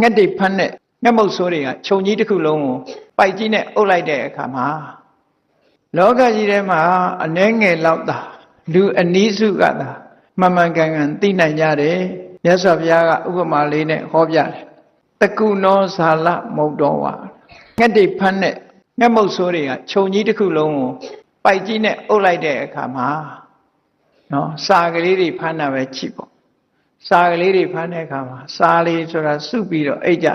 ငှက်တွေဖမ်းတဲ့ငှက်မုတ်ဆိုးတွေကခြုံကြီးတစ်ခုလုံးကိုပိုက်ကြီးနဲ့အုပ်လိုက်တဲ့အခါမှာလောကကြီးထဲမှာအနှဲငယ်လောက်သာလူအနည်းစုကသာမှန်မှန်ကန်ကန်သိနိုင်ကြတယ်မြတ်စွာဘုရားကဥပမာလေးနဲ့ဟောပြတယ်တကုနောဇာလမုတ်တော်ဝါငှက်တွေဖမ်းတဲ့ငှက်မုတ်ဆိုးတွေကခြုံကြီးတစ်ခုလုံးကိုပိုက်ကြီးနဲ့အုပ်လိုက်တဲ့အခါမှာနော်စာကလေးတွေဖမ်းတာပဲချိပေါ့ စာကလေးတွေဖမ်းတဲ့အခါမှာစာလေးဆိုတာစုပြီးတော့အိတ်ကြတာ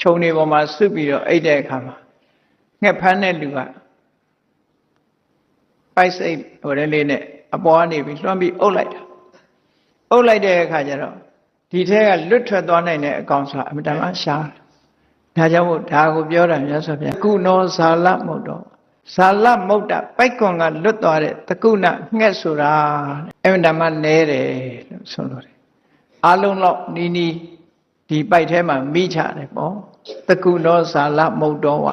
ခြုံတွေပေါ်မှာစုပြီးတော့အိတ်တဲ့အခါမှာငှက်ဖမ်းတဲ့လူကပိုက်စိတ်ဟိုတဲ့လေးနဲ့အပေါ်ကနေပြီးလွှမ်းပြီးအုပ်လိုက်တာအုပ်လိုက်တဲ့အခါကျတော့ဒီထဲကလွတ်ထွက်သွားနိုင်တဲ့အကောင်ဆိုတာအမတန်မှရှားတယ်ဒါကြောင့်မို့ဒါကိုပြောတာမြတ်စွာဘုရားကုနောဇာလမုတ်တော်ဇာလမုတ်တပိုက်ကွန်ကလွတ်သွားတဲ့တကုဏငှက်ဆိုတာအမတန်မှနဲတယ်လို့ဆိုလို့တယ် အလုံးလောက်နီးနီးဒီပိုက်ထဲမှာမိချတယ်ပေါ့တကုနောဇာလမုတ်တော်ဝ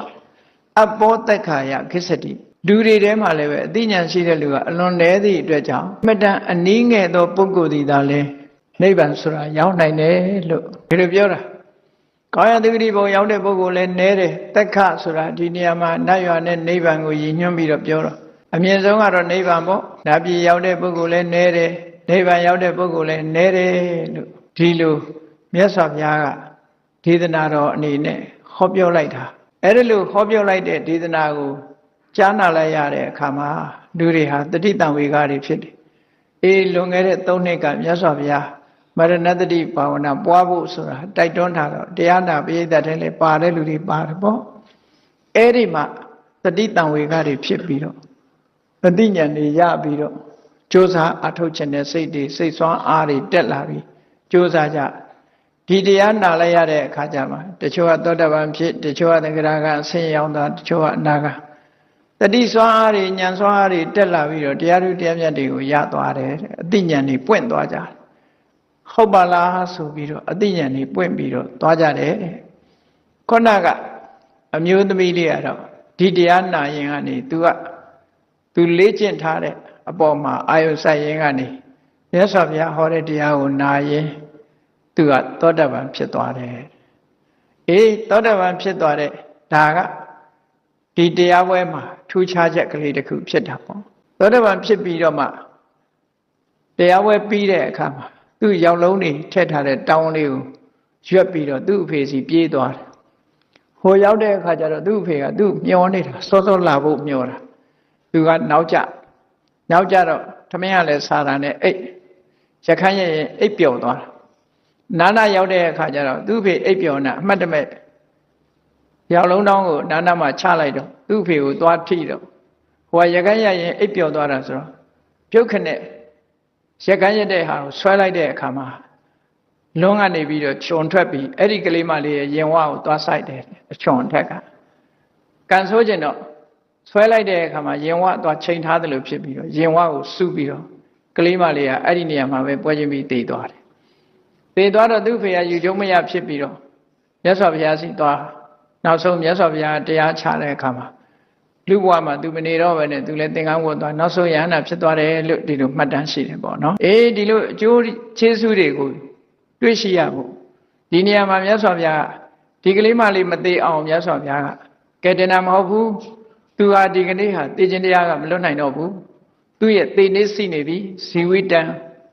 အဘောတက်ခာယခိစ္စတိလူတွေထဲမှာလည်းပဲအသိဉာဏ်ရှိတဲ့လူကအလွန်လဲသည့်အတွက်ကြောင့်အမတန်အနည်းငယ်သောပုဂ္ဂိုလ်ဒီသာလဲနိဗ္ဗာန်ဆိုတာရောက်နိုင်တယ်လို့ဒီလိုပြောတာကောင်းရသတိဘုံရောက်တဲ့ပုဂ္ဂိုလ်လည်းနဲတယ်တက်ခဆိုတာဒီနေရာမှာနတ်ရွာနဲ့နိဗ္ဗာန်ကိုရည်ညွှန်းပြီးတော့ပြောတော့အမြင့်ဆုံးကတော့နိဗ္ဗာန်ပေါ့ဓာပြည်ရောက်တဲ့ပုဂ္ဂိုလ်လည်းနဲတယ် နိဗ္ဗာန်ရောက်တဲ့ပုဂ္ဂိုလ်လည်းနဲတယ်လို့ဒီလိုမြတ်စွာဘုရားကဒေသနာတော်အနေနဲ့ဟောပြောလိုက်တာအဲ့ဒီလိုဟောပြောလိုက်တဲ့ဒေသနာကိုကြားနာလိုက်ရတဲ့အခါမှာလူတွေဟာတတိတံဝေကတွေဖြစ်တယ်အေးလွန်ခဲ့တဲ့၃နှစ်ကမြတ်စွာဘုရားမရဏတတိဘာဝနာပွားဖို့ဆိုတာတိုက်တွန်းထားတော့တရားနာပိဋကတ်ထဲလည်းပါတဲ့လူတွေပါတယ်ပေါ့အဲ့ဒီမှာတတိတံဝေကတွေဖြစ်ပြီးတော့တတိညာဏ်တွေရပြီးတော့ ကြိုးစားအထုတ်ခြင်းနဲ့စိတ်တွေစိတ်ဆွမ်းအားတွေတက်လာပြီးကြိုးစားကြဒီတရားနာလိုက်ရတဲ့အခါကျမှတချို့ကသောတပန်ဖြစ်တချို့ကသက္ကရာကအဆင်းရောင်တာတချို့ကအနာကတတိဆွမ်းအားတွေဉာဏ်ဆွမ်းအားတွေတက်လာပြီးတော့တရားဓုတရားမြတ်တွေကိုရသွားတယ်အတိညာဏ်တွေပွင့်သွားကြတယ်ဟုတ်ပါလားဆိုပြီးတော့အတိညာဏ်တွေပွင့်ပြီးတော့သွားကြတယ်ခုနကအမျိုးသမီးလေးကတော့ဒီတရားနာရင်ကနေ तू က तू လေ့ကျင့်ထားတဲ့ အပေါ်မှာအာယုစိုက်ရင်ကနေမြတ်စွာဘုရားဟောတဲ့တရားကိုနာရင်သူကသောတပန်ဖြစ်သွားတယ်အေးသောတပန်ဖြစ်သွားတဲ့ဒါကဒီတရားပွဲမှာထူးခြားချက်ကလေးတစ်ခုဖြစ်တာပေါ့သောတပန်ဖြစ်ပြီးတော့မှတရားပွဲပြီးတဲ့အခါမှာသူ့ရောက်လုံးတွေထည့်ထားတဲ့တောင်းလေးကိုရွက်ပြီးတော့သူ့အဖေစီပြေးသွားတယ်ဟိုရောက်တဲ့အခါကျတော့သူ့အဖေကသူ့မျောနေတာစောစောလာဖို့မျောတာသူကနောက်ကျ နောက်ကျတော့သမင်းကလည်းစာတာနဲ့အိတ်ရခိုင်ရဲ့အိတ်ပျော်သွားတာနာနာရောက်တဲ့အခါကျတော့သူ့ဖေအိပ်ပျော်နေအမှတ်တမဲ့ရောက်လုံးတောင်းကိုနာနာမှာချလိုက်တော့သူ့ဖေကိုသွားထိတော့ဟိုကရကန်းရရင်အိပ်ပျော်သွားတာဆိုတော့ပြုတ်ခနဲ့ရကန်းရတဲ့ဟာကိုဆွဲလိုက်တဲ့အခါမှာလွန်ကနေပြီးတော့ခြုံထွက်ပြီးအဲ့ဒီကလေးမလေးရဲ့ရင်ဝါကိုသွားဆိုင်တယ်အချွန်ထက်ကကန်ဆိုးကျင်တော့ ဆွဲလိုက်တဲ့အခါမှာရင်ဝါသွားချိန်ထားတယ်လို့ဖြစ်ပြီးတော့ရင်ဝါကိုစုပြီးတော့ကလေးမလေးကအဲ့ဒီနေရာမှာပဲပွဲချင်းပြီးတည်သွားတယ်သေသွားတော့သူ့ဖေကယူကျုံမရဖြစ်ပြီးတော့မြတ်စွာဘုရားစီသွားနောက်ဆုံးမြတ်စွာဘုရားတရားချတဲ့အခါမှာလူဘဝမှာသူမနေတော့ပဲနဲ့သူလည်းသင်္ကန်းဝတ်သွားနောက်ဆုံးယဟနာဖြစ်သွားတယ်လို့ဒီလိုမှတ်တမ်းရှိတယ်ပေါ့နော်အေးဒီလိုအကျိုးခြေဆုတွေကိုတွေ့ရှိရဖို့ဒီနေရာမှာမြတ်စွာဘုရားဒီကလေးမလေးမသေးအောင်မြတ်စွာဘုရားကကဲတင်တာမဟုတ်ဘူး သူဟာဒီကနေ့ဟာသိခြင်းတရားကမလွတ်နိုင်တော့ဘူးသူ့ရဲ့သေနေစီနေပြီဇီဝိတံ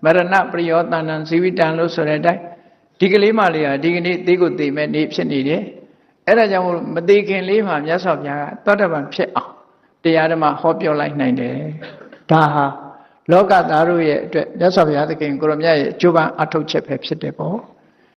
မရဏပရိယောတဏ္ဏဇီဝိတံလို့ဆိုတဲ့အတိုင်းဒီကလေးမလေးဟာဒီကနေ့သေးကိုသေမဲ့နေ့ဖြစ်နေတယ်အဲ့ဒါကြောင့်မသေးခင်လေးမှာမြတ်စွာဘုရားကသောတပန်ဖြစ်အောင်တရားဓမ္မဟောပြောလိုက်နိုင်တယ်ဒါဟာလောကသားတို့ရဲ့အတွက်မြတ်စွာဘုရားသခင်ကိုရမြတ်ရဲ့အကျိုးပန်းအထောက်ချက်ပဲဖြစ်တယ်ပေါ့